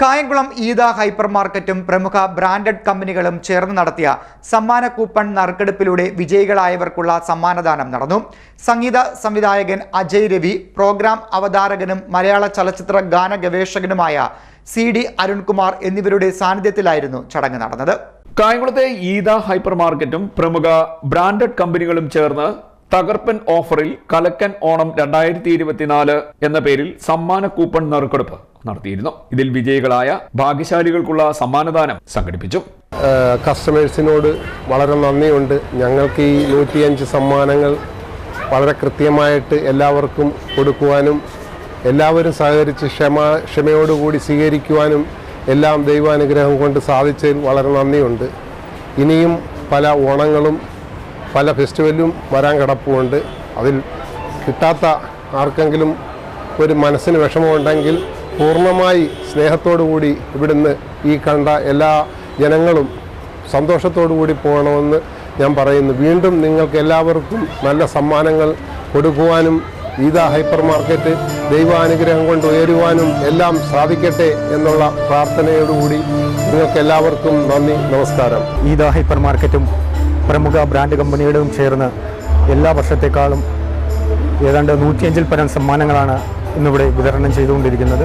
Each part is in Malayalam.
കായംകുളം ഈദ ഹൈപ്പർ മാർക്കറ്റും പ്രമുഖ ബ്രാൻഡഡ് കമ്പനികളും ചേർന്ന് നടത്തിയ സമ്മാന കൂപ്പൺ നറുക്കെടുപ്പിലൂടെ വിജയികളായവർക്കുള്ള സമ്മാനദാനം നടന്നു. സംഗീത സംവിധായകൻ അജയ് രവി പ്രോഗ്രാം അവതാരകനും മലയാള ചലച്ചിത്ര ഗാന ഗവേഷകനുമായ സി ഡി അരുൺകുമാർ എന്നിവരുടെ സാന്നിധ്യത്തിലായിരുന്നു ചടങ്ങ് നടന്നത്. കായംകുളത്തെ ഈദ ഹൈപ്പർ മാർക്കറ്റും പ്രമുഖ ബ്രാൻഡഡ് കമ്പനികളും ചേർന്ന് തകർപ്പൻ ഓഫറിൽ കലക്കൻ ഓണം രണ്ടായിരത്തി എന്ന പേരിൽ സമ്മാന കൂപ്പൺ നറുക്കെടുപ്പ്. നടത്തിയിരുന്നു. ഇതിൽ വിജയികളായ ഭാഗ്യശാലികൾക്കുള്ള സമ്മാനദാനം സംഘടിപ്പിച്ചു. കസ്റ്റമേഴ്സിനോട് വളരെ നന്ദിയുണ്ട്. ഞങ്ങൾക്ക് ഈ നൂറ്റിയഞ്ച് സമ്മാനങ്ങൾ വളരെ കൃത്യമായിട്ട് എല്ലാവർക്കും കൊടുക്കുവാനും എല്ലാവരും സഹകരിച്ച് ക്ഷമ ക്ഷമയോടുകൂടി സ്വീകരിക്കുവാനും എല്ലാം ദൈവാനുഗ്രഹം കൊണ്ട് സാധിച്ചതിൽ വളരെ നന്ദിയുണ്ട്. ഇനിയും പല ഓണങ്ങളും പല ഫെസ്റ്റിവലും വരാൻ കിടപ്പുണ്ട്. അതിൽ കിട്ടാത്ത ആർക്കെങ്കിലും ഒരു മനസ്സിന് വിഷമമുണ്ടെങ്കിൽ പൂർണമായി സ്നേഹത്തോടുകൂടി ഇവിടുന്ന് ഈ കണ്ട എല്ലാ ജനങ്ങളും സന്തോഷത്തോടു കൂടി പോകണമെന്ന് ഞാൻ പറയുന്നു. വീണ്ടും നിങ്ങൾക്ക് എല്ലാവർക്കും നല്ല സമ്മാനങ്ങൾ കൊടുക്കുവാനും ഈദ ഹൈപ്പർ മാർക്കറ്റ് ദൈവാനുഗ്രഹം കൊണ്ട് ഉയരുവാനും എല്ലാം സാധിക്കട്ടെ എന്നുള്ള പ്രാർത്ഥനയോടുകൂടി നിങ്ങൾക്ക് എല്ലാവർക്കും നന്ദി നമസ്കാരം. ഈദ ഹൈപ്പർ മാർക്കറ്റും പ്രമുഖ ബ്രാൻഡ് കമ്പനികളും ചേർന്ന് എല്ലാ വർഷത്തെക്കാളും ഏതാണ്ട് നൂറ്റിയഞ്ചിൽ പരം സമ്മാനങ്ങളാണ് ഇന്നിവിടെ വിതരണം ചെയ്തുകൊണ്ടിരിക്കുന്നത്.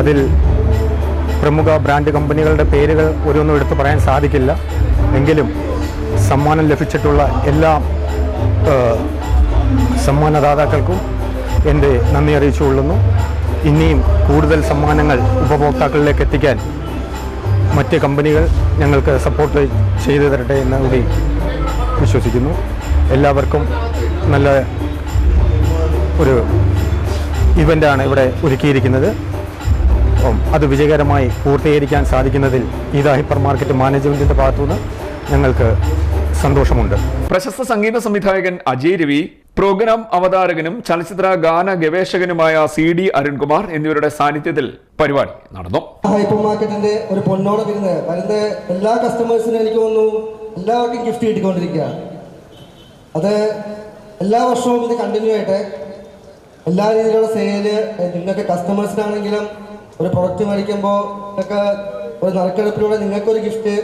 അതിൽ പ്രമുഖ ബ്രാൻഡ് കമ്പനികളുടെ പേരുകൾ ഓരോന്നും എടുത്തു പറയാൻ സാധിക്കില്ല. എങ്കിലും സമ്മാനം ലഭിച്ചിട്ടുള്ള എല്ലാ സമ്മാനദാതാക്കൾക്കും എന്റെ നന്ദി അറിയിച്ചുകൊള്ളുന്നു ഇനിയും കൂടുതൽ സമ്മാനങ്ങൾ ഉപഭോക്താക്കളിലേക്ക് എത്തിക്കാൻ മറ്റ് കമ്പനികൾ ഞങ്ങൾക്ക് സപ്പോർട്ട് ചെയ്തു തരട്ടെ എന്ന് കൂടി വിശ്വസിക്കുന്നു. എല്ലാവർക്കും നല്ല ഒരു ഇവന്റാണ് ഇവിടെ ഒരുക്കിയിരിക്കുന്നത്. അപ്പം അത് വിജയകരമായി പൂർത്തീകരിക്കാൻ സാധിക്കുന്നതിൽ ഈദ ഹൈപ്പർ മാർക്കറ്റ് മാനേജ്മെന്റിന്റെ ഭാഗത്തുനിന്ന് ഞങ്ങൾക്ക് സന്തോഷമുണ്ട്. പ്രശസ്ത സംഗീത സംവിധായകൻ അജയ് രവി പ്രോഗ്രാം അവതാരകനും ചലച്ചിത്ര ഗാന ഗവേഷകനുമായ സി ഡി അരുൺകുമാർ എന്നിവരുടെ സാന്നിധ്യത്തിൽ പരിപാടി നടന്നു. ഹൈപ്പർ മാർക്കറ്റിന്റെ ഒരു പൊന്നോട വിരുന്ന് വരുന്ന എല്ലാ കസ്റ്റമേഴ്സിനും എനിക്ക് തോന്നുന്നു എല്ലാവർക്കും ഗിഫ്റ്റ് കിട്ടിക്കൊണ്ടിരിക്കുക അത് എല്ലാ വർഷവും ഇത് കണ്ടിന്യൂ ആയിട്ട് എല്ലാ രീതിയിലുള്ള സെയിൽ നിങ്ങൾക്ക് കസ്റ്റമേഴ്സിനാണെങ്കിലും ഒരു പ്രൊഡക്റ്റ് മേടിക്കുമ്പോൾ ഒക്കെ ഒരു നറുക്കെടുപ്പിലൂടെ നിങ്ങൾക്കൊരു ഗിഫ്റ്റ്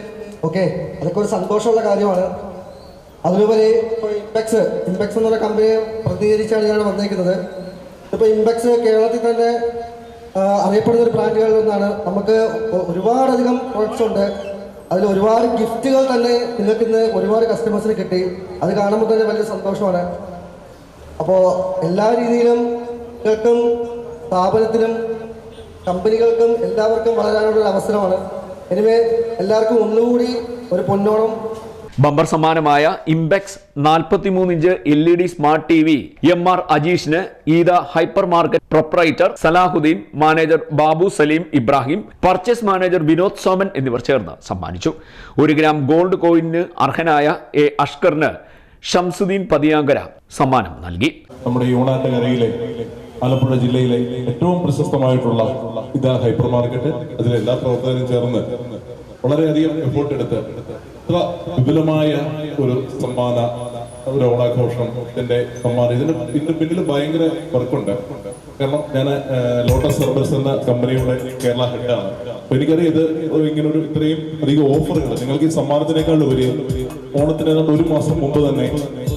ഓക്കെ അതൊക്കെ ഒരു സന്തോഷമുള്ള കാര്യമാണ്. അതിലുപരി ഇപ്പോൾ ഇമ്പെക്സ് ഇമ്പെക്സ് എന്നുള്ള കമ്പനിയെ പ്രതിനിധീകരിച്ചാണ് ഞാൻ വന്നേക്കുന്നത്. ഇപ്പോൾ ഇമ്പെക്സ് കേരളത്തിൽ തന്നെ അറിയപ്പെടുന്ന ഒരു ബ്രാൻഡുകളിൽ ഒന്നാണ് നമുക്ക് ഒരുപാടധികം പ്രൊഡക്ട്സ് ഉണ്ട്. അതിൽ ഒരുപാട് ഗിഫ്റ്റുകൾ തന്നെ നിങ്ങൾക്ക് ഇന്ന് ഒരുപാട് കസ്റ്റമേഴ്സിന് കിട്ടി. അത് കാണുമ്പോൾ തന്നെ വലിയ സന്തോഷമാണ്. അപ്പോൾ എല്ലാ രീതിയിലും നിങ്ങൾക്കും സ്ഥാപനത്തിനും കമ്പനികൾക്കും എല്ലാവർക്കും വളരാനുള്ള അവസരമാണ്. എനിവേ എല്ലാവർക്കും ഒന്നുകൂടി ഒരു പൊന്നോണം. Bumper സമ്മാനമായ Imbex 43 inch L E D smart T V M R അജീഷിന് Eeda hyper market proprietor Salahuddin manager Babu Saleem Ibrahim purchase manager Vinod Soman എന്നിവർ ചേർന്ന് സമ്മാനിച്ചു. ഒരു ഗ്രാം ഗോൾഡ് കോയിന് അർഹനായ എ അഷ്കറിന് ഷംസുദ്ദീൻ പതിയാങ്കര സമ്മാനം നൽകി. നമ്മുടെ ഈ കരയിലെ ആലപ്പുഴ ജില്ലയിലെ ഏറ്റവും പ്രശസ്തമായിട്ടുള്ള ഇതാ ഹൈപ്പർ മാർക്കറ്റ് അതിലെ എല്ലാ പ്രവർത്തകരും ചേർന്ന് വളരെയധികം എഫോർട്ട് എടുത്ത് ഇത്ര വിപുലമായ ഒരു സമ്മാന ഒരു ഓണാഘോഷം ഇതിന്റെ സമ്മാനം. ഇതിന് ഇതിന് പിന്നിൽ ഭയങ്കര വർക്കുണ്ട് കാരണം ഞാൻ ലോട്ടസ് സർവീസ് എന്ന കമ്പനിയുടെ കേരള ഹെഡാണ്. അപ്പൊ എനിക്കറിയാം ഇത് ഇങ്ങനെ ഒരു ഇത്രയും അധികം ഓഫറുകൾ നിങ്ങൾക്ക് ഈ സമ്മാനത്തിനേക്കാൾ ഉപരി ഓണത്തിന് ഒരു മാസം മുമ്പ് തന്നെ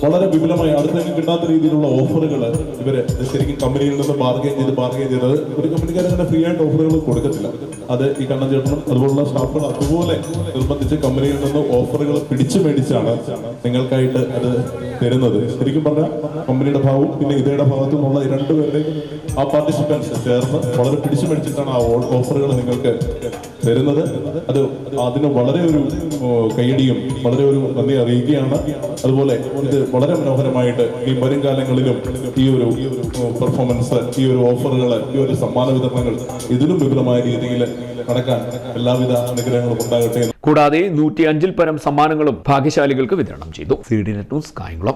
വളരെ വിപുലമായി അടുത്തേക്ക് കിട്ടാത്ത രീതിയിലുള്ള ഓഫറുകൾ ഇവർ ശരിക്കും കമ്പനിയിൽ നിന്ന് ബാർഗെയിൻ ചെയ്ത് ബാർഗെയിൻ ചെയ്തത് ഒരു കമ്പനിക്കാരൻ അങ്ങനെ ഫ്രീ ആയിട്ട് ഓഫറുകൾ കൊടുക്കത്തില്ല. അത് ഈ കണ്ണൻ ചേട്ടനും അതുപോലുള്ള സ്റ്റാഫുകൾ അതുപോലെ നിർബന്ധിച്ച് കമ്പനിയിൽ നിന്ന് ഓഫറുകൾ പിടിച്ചു മേടിച്ചാണ് നിങ്ങൾക്കായിട്ട് അത് തരുന്നത്. ശരിക്കും പറഞ്ഞാൽ കമ്പനിയുടെ ഭാഗവും പിന്നെ ഇതയുടെ ഭാഗത്തു നിന്നുള്ള രണ്ടുപേരുടെയും ആ പാർട്ടിസിപ്പൻസ് ചേർന്ന് വളരെ പിടിച്ചു മേടിച്ചിട്ടാണ് ആ ഓഫറുകൾ നിങ്ങൾക്ക് തരുന്നത്. അത് അതിന് വളരെ ഒരു കൈയടിയും വളരെ ഒരു നന്ദി അറിയിക്കുകയാണ്. അതുപോലെ ഇത് വളരെ മനോഹരമായിട്ട് ഈ വരും കാലങ്ങളിലും ഈ ഒരു പെർഫോമൻസ് ഈ ഒരു ഓഫറുകൾ ഈ ഒരു സമ്മാന വിതരണങ്ങൾ ഇതിലും വിപുലമായ രീതിയിൽ നടക്കാൻ എല്ലാവിധ അനുഗ്രഹങ്ങളും ഉണ്ടാകട്ടെ കൂടാതെ നൂറ്റി അഞ്ചിൽ പരം സമ്മാനങ്ങളും ഭാഗ്യശാലികൾക്ക് വിതരണം ചെയ്തു. C D net news Kayamkulam.